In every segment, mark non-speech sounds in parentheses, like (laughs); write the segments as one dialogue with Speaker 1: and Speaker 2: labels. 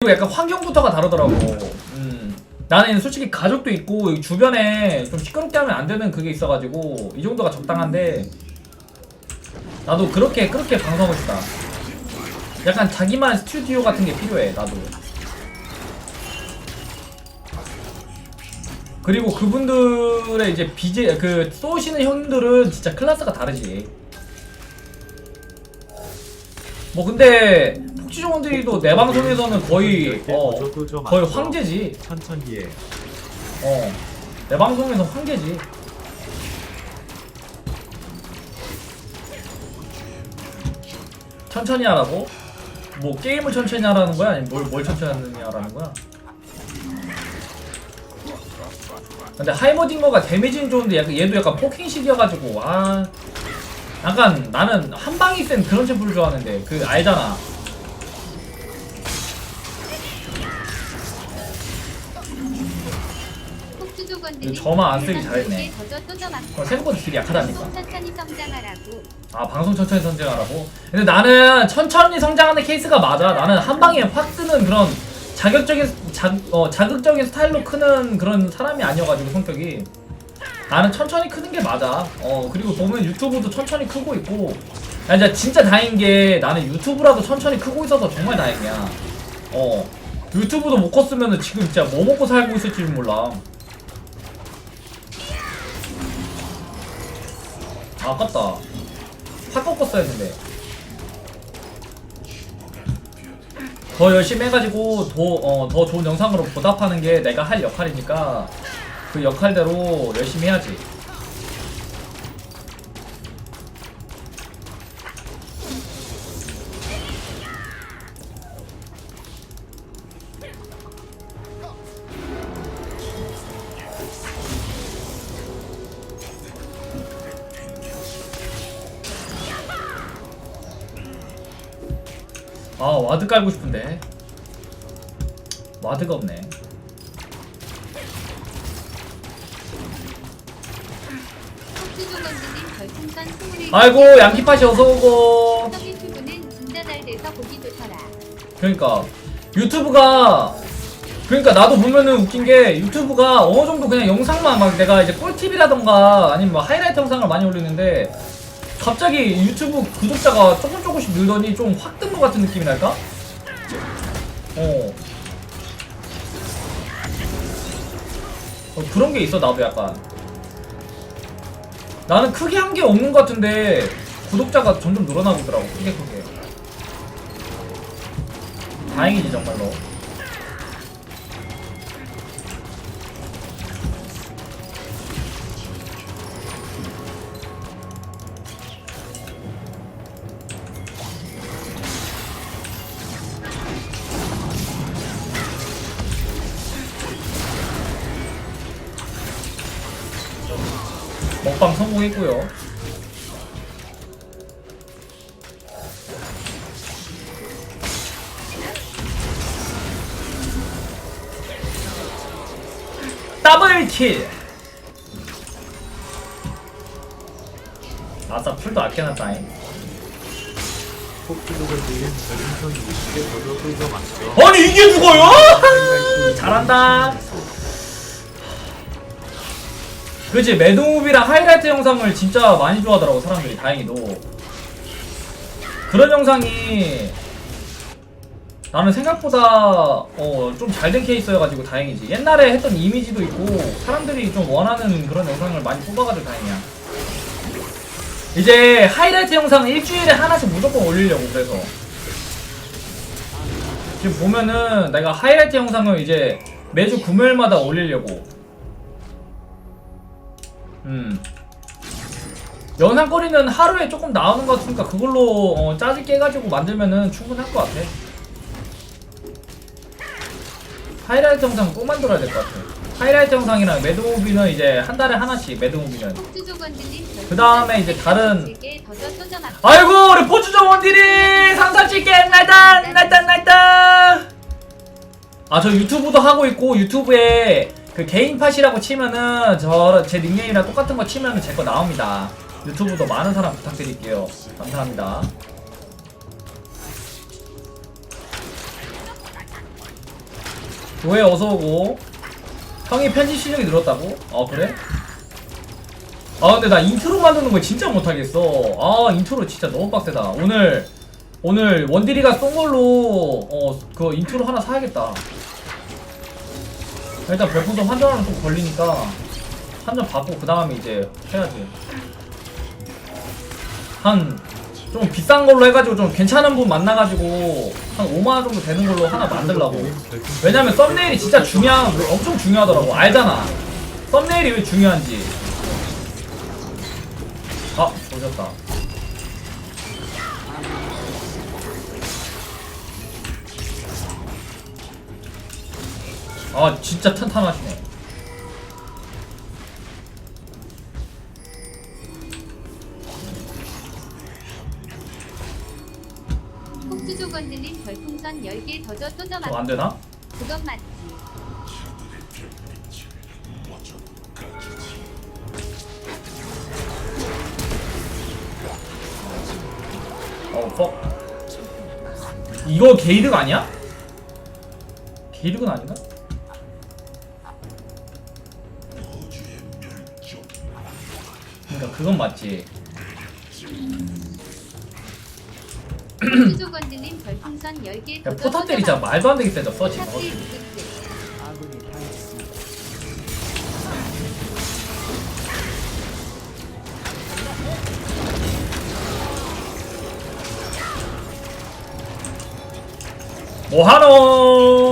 Speaker 1: 그리고 약간 환경부터가 다르더라고. 음. 나는 솔직히 가족도 있고 주변에 좀 시끄럽게 하면 안 되는 그게 있어가지고 이 정도가 적당한데 나도 그렇게 그렇게 방송하고 싶다. 약간 자기만의 스튜디오 같은 게 필요해 나도. 그리고 그분들의 이제 BJ 그 쏘시는 형들은 진짜 클래스가 다르지. 뭐 근데 폭지종원들이도 내 방송에서는 거의 어 거의 황제지.
Speaker 2: 천천히 해.
Speaker 1: 어. 내 방송에서 황제지. 천천히 하라고? 뭐 게임을 천천히 하라는 거야? 아니면 뭘, 뭘 천천히 하라는 거야? 근데 하이머딩거가 데미지는 좋은데 약간 얘도 약간 포킹식이어가지고 아 약간 나는 한 방이 센 그런 챔프를 좋아하는데 그 알잖아 저만 안 쓰기 잘했네. 어, 생각보다. 딜이 약하다니까. 아 방송 천천히 성장하라고? 근데 나는 천천히 성장하는 케이스가 맞아. 나는 한 방에 확 뜨는 그런 자격적인 자, 어, 자극적인 스타일로 크는 그런 사람이 아니어가지고 성격이. 나는 천천히 크는 게 맞아. 어 그리고 보면 유튜브도 천천히 크고 있고. 야 이제 진짜 다행인 게 나는 유튜브라도 천천히 크고 있어서 정말 다행이야. 어 유튜브도 못 컸으면 지금 진짜 뭐 먹고 살고 있을지 몰라 아, 아깝다. 확 꺾었어야 했는데. 더 열심히 해가지고 더, 어, 더 좋은 영상으로 보답하는 게 내가 할 역할이니까 그 역할대로 열심히 해야지 아 와드 깔고 싶은데 와드가 없네
Speaker 3: 폭주족원들이 별풍선 20개.
Speaker 1: 아이고 양키팟이 어서오고. 그러니까 유튜브가 그러니까 나도 보면은 웃긴 게 유튜브가 어느 정도 그냥 영상만 막 내가 이제 꿀팁이라던가 아니면 뭐 하이라이트 영상을 많이 올리는데 갑자기 유튜브 구독자가 조금 조금씩 늘더니 좀 확 뜬 것 같은 느낌이랄까? 어. 어, 그런 게 있어 나도 약간 나는 크게 한 게 없는 것 같은데 구독자가 점점 늘어나고 있더라고 크게 크게 다행이지 정말로 성공했고요 더블킬 아싸 풀도 아껴놨다잉
Speaker 2: 폭주족을 들린 별풍선 20개 더더 끌고 맞죠.
Speaker 1: 아니 이게 누구야? (laughs) 잘한다 그치 매드무비랑 하이라이트 영상을 진짜 많이 좋아하더라고 사람들이 다행히도. 그런 영상이 나는 생각보다 어, 좀 잘 된 케이스여가지고 다행이지. 옛날에 했던 이미지도 있고 사람들이 좀 원하는 그런 영상을 많이 뽑아가지고 다행이야. 이제 하이라이트 영상은 일주일에 하나씩 무조건 올리려고 그래서. 지금 보면은 내가 하이라이트 영상을 이제 매주 금요일마다 올리려고 음. 영상거리는 하루에 조금 나오는 것 같으니까 그걸로 어, 짜집게 해가지고 만들면은 충분할 것 같아. 하이라이트 영상 꼭 만들어야 될 것 같아. 하이라이트 영상이랑 매드무비는 이제 한 달에 하나씩 매드무비는. 그 다음에 이제 다른
Speaker 3: 20개 더저 또저 맞죠.
Speaker 1: 아이고 우리 포주정 원딜이 상사치게 날단 나아저 유튜브도 하고 있고 유튜브에 그 개인 팟이라고 치면은 저 제 닉네임이랑 똑같은 거 치면은 제 거 나옵니다. 유튜브도 많은 사람 부탁드릴게요. 감사합니다. 교회 어서 오고 형이 편집 실력이 늘었다고? 아 그래? 아 근데 나 인트로 만드는 거 진짜 못하겠어. 아 인트로 진짜 너무 빡세다. 오늘 오늘 원딜이가 쏜 걸로 어그 인트로 하나 사야겠다. 일단 별풍선 환전하면 좀 걸리니까 환전 받고 그 다음에 이제 해야지. 한 좀 비싼 걸로 해가지고 좀 괜찮은 분 만나가지고 한 5만 원 정도 되는 걸로 하나 만들라고. 왜냐면 썸네일이 진짜 중요한 엄청 중요하더라고. 알잖아. 썸네일이 왜 중요한지. 아, 보셨다. 아, 진짜 탄탄하시네.
Speaker 3: 폭주조 건들린 별풍선 10개 더줘 또져
Speaker 1: 저거
Speaker 3: 안맞
Speaker 1: 되나?
Speaker 3: 그건 맞지
Speaker 1: 어, 퍽. 이거 게이득 아니야? 게이득은 아닌가? 그건 맞지.
Speaker 3: 건들린 별풍선 10개
Speaker 1: 야, 포탑 때리 진짜 말도 안 되게 세졌어 지금. 뭐하노?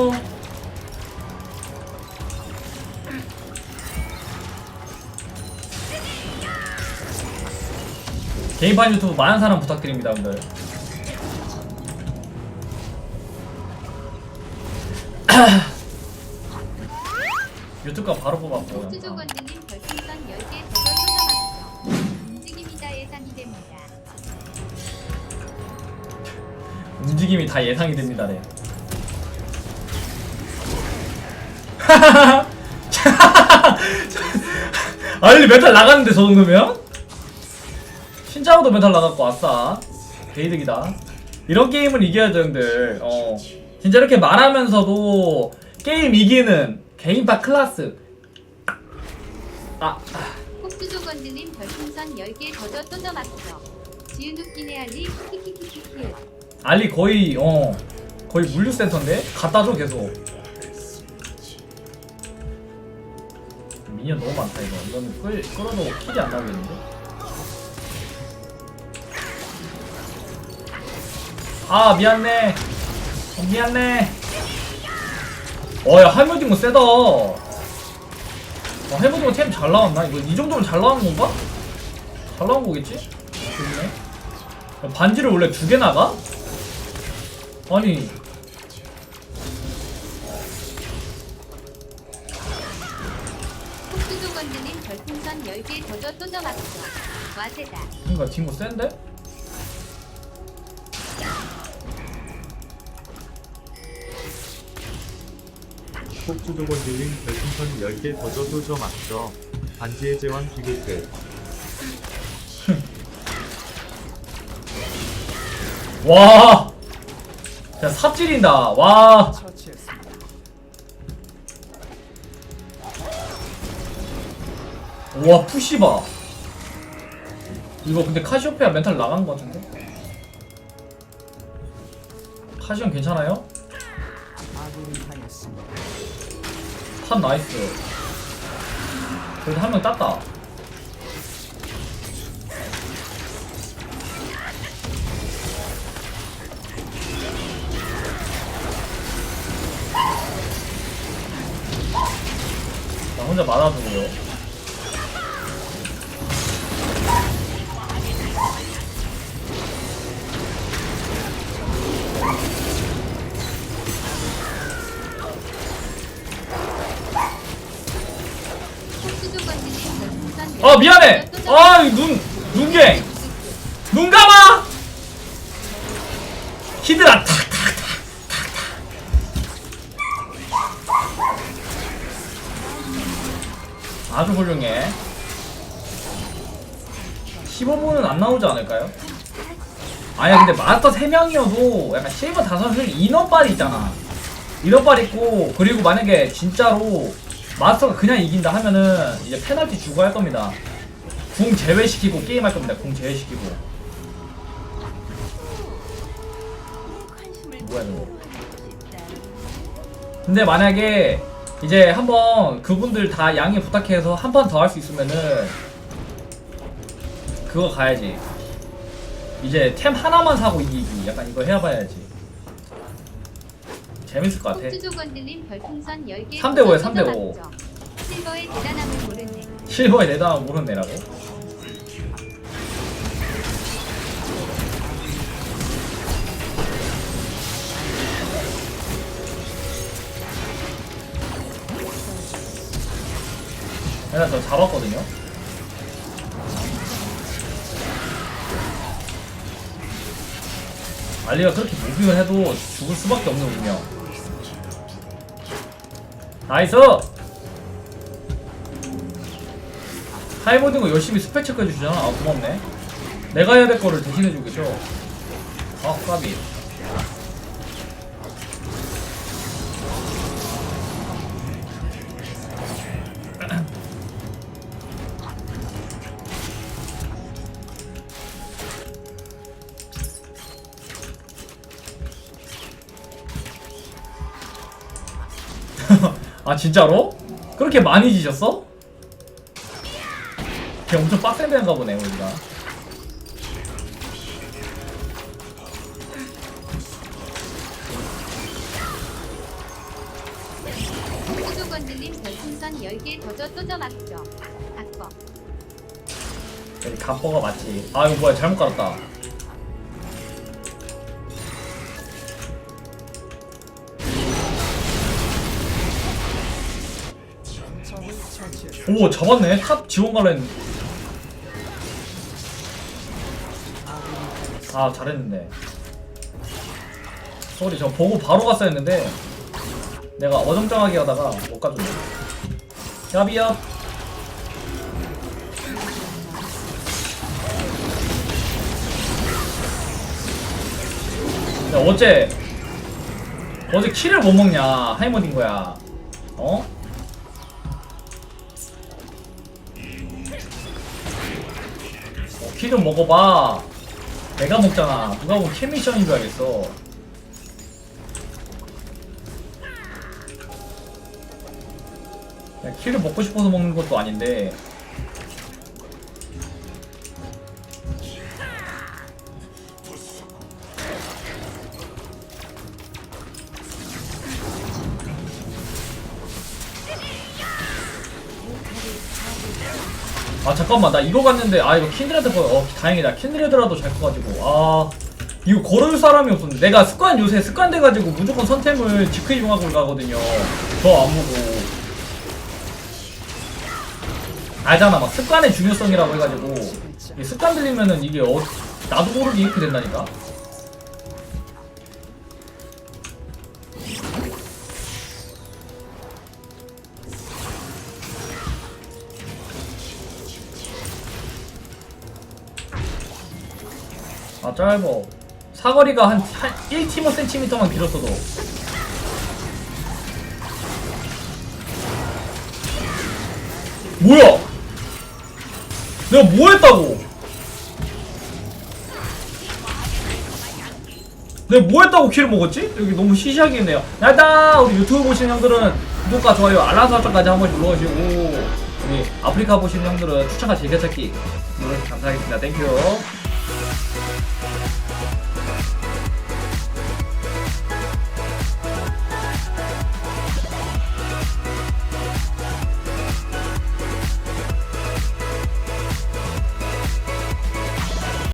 Speaker 1: 개인판 유튜브 많은 사람 부탁드립니다, 여러분들. 유튜브가 바로 뽑았고.
Speaker 3: 폭주조
Speaker 1: 영상.
Speaker 3: 건들린 별풍선 10개 더줘 또져 맞죠 움직임이 다 예상이 됩니다
Speaker 1: 움직임이 다 예상이 됩니다래. 알리 메탈 나갔는데 저 정도면? 신짜오도 메탈 나갔고 아싸. 개이득이다. 이런 게임은 이겨야죠 형들. 어. 진짜 이렇게 말하면서도 게임 이기는 개인파 클라스. 아, 아.
Speaker 3: 폭주조 건들린 별풍선 10개 더줘 또져 맞죠? 지은 웃기네 알리. 키키키키키
Speaker 1: 알리 거의 어. 거의 물류센터인데? 갖다 줘 계속. 미니언 너무 많다 이거. 이건 끌 끌어도 킬이 안 나오겠는데 아 미안해. 어, 미안해. 어야 할머니모 세다. 어 할머니모 템잘 나왔나? 이거 이 정도면 잘 나온 건가? 잘 나온 거겠지? 좋네. 야, 반지를 원래 두 개 나가? 아니.
Speaker 3: 폭주조 건들린 별풍선 10개 더줘 또져 맞죠 와세다.
Speaker 1: 그니까 딩고 센데?
Speaker 2: 폭주도 건들린 별풍선 10개 더 줘도 저 맞죠. 반지의 제왕 비글글. (laughs)
Speaker 1: 와! 야, 삽질인다. 와! 와, 푸시바. 이거 근데 카시오페아 멘탈 나간 거 같은데? 카시온 괜찮아요? 탑 나이스. 그래도 한 명 땄다. 나 혼자 맞아주고요. 어, 미안해.
Speaker 3: 어,
Speaker 1: 아눈 눈갱. 눈 감아. 히드라 탁탁탁 아주 훌륭해. 15분은 안 나오지 않을까요? 아니야 근데 마스터 3명이어도 약간 실버 5을 인어빨 있잖아. 인어빨 있고 그리고 만약에 진짜로 마스터가 그냥 이긴다 하면은 이제 페널티 주고 할 겁니다 궁 제외시키고 게임 할 겁니다 궁 제외시키고 뭐야 저거 근데 만약에 이제 한번 그분들 다 양해 부탁해서 한번더할 수 있으면은 그거 가야지. 이제 템 하나만 사고 이기기. 약간 이거 해봐야지. 재밌을 것 같아.
Speaker 3: 폭주조건들님 별풍선 10개
Speaker 1: 3대 5야, 3대 5.
Speaker 3: 실버의 대단함을 모르네.
Speaker 1: 실버에 내다 모르네라고. 내가 저 잡았거든요. 알리가 그렇게 무빙을 해도 죽을 수밖에 없는 운명. 나이스! 하이 모든 거 열심히 스펙 체크해 주잖아. 아 고맙네. 내가 해야 될 거를 대신해 주고 계셔. 아 까비. 아 진짜로? 그렇게 많이 지셨어? 걔 엄청 빡센 데인가 보네 우리가
Speaker 3: 폭주조건들님 별풍선 10개 더줘 또져 맞죠. 아꺼.
Speaker 1: 여기 갑버가 맞지 아 이거 뭐야 잘못 깔았다 오 잡았네. 탑 지원 갈라 했는데 아 잘했는데. 소리 저 보고 바로 갔어야 했는데 내가 어정쩡하게 하다가 못 가졌네. 야비야 야 어제 어제 키를 못 먹냐? 하이머딘 거야. 어? 키 좀 먹어봐. 내가 먹잖아. 누가 보면 킬 미션인 줄 알겠어. 키를 먹고 싶어서 먹는 것도 아닌데 아 잠깐만 나 이거 갔는데 아 이거 킨드레드 거 어, 다행이다. 킨드레드라도 잘 커가지고. 아 이거 걸을 사람이 없었는데. 내가 습관 요새 습관 돼가지고 무조건 선템을 지크 이용하고 가거든요. 저 안 보고. 알잖아 막 습관의 중요성이라고 해가지고. 습관 들리면은 이게 어, 나도 모르게 이렇게 된다니까 아 짧어 사거리가 한, 한 1티모 길었어도. 뭐야? 내가 뭐 했다고? 내가 뭐 했다고 키를 먹었지? 여기 너무 시시하게 했네요. 일단 우리 유튜브 보시는 형들은 구독과 좋아요 알람 설정까지 한 번씩 눌러주시고 우리 아프리카 보시는 형들은 추천과 즐겨찾기 눌러주시면 감사하겠습니다. 땡큐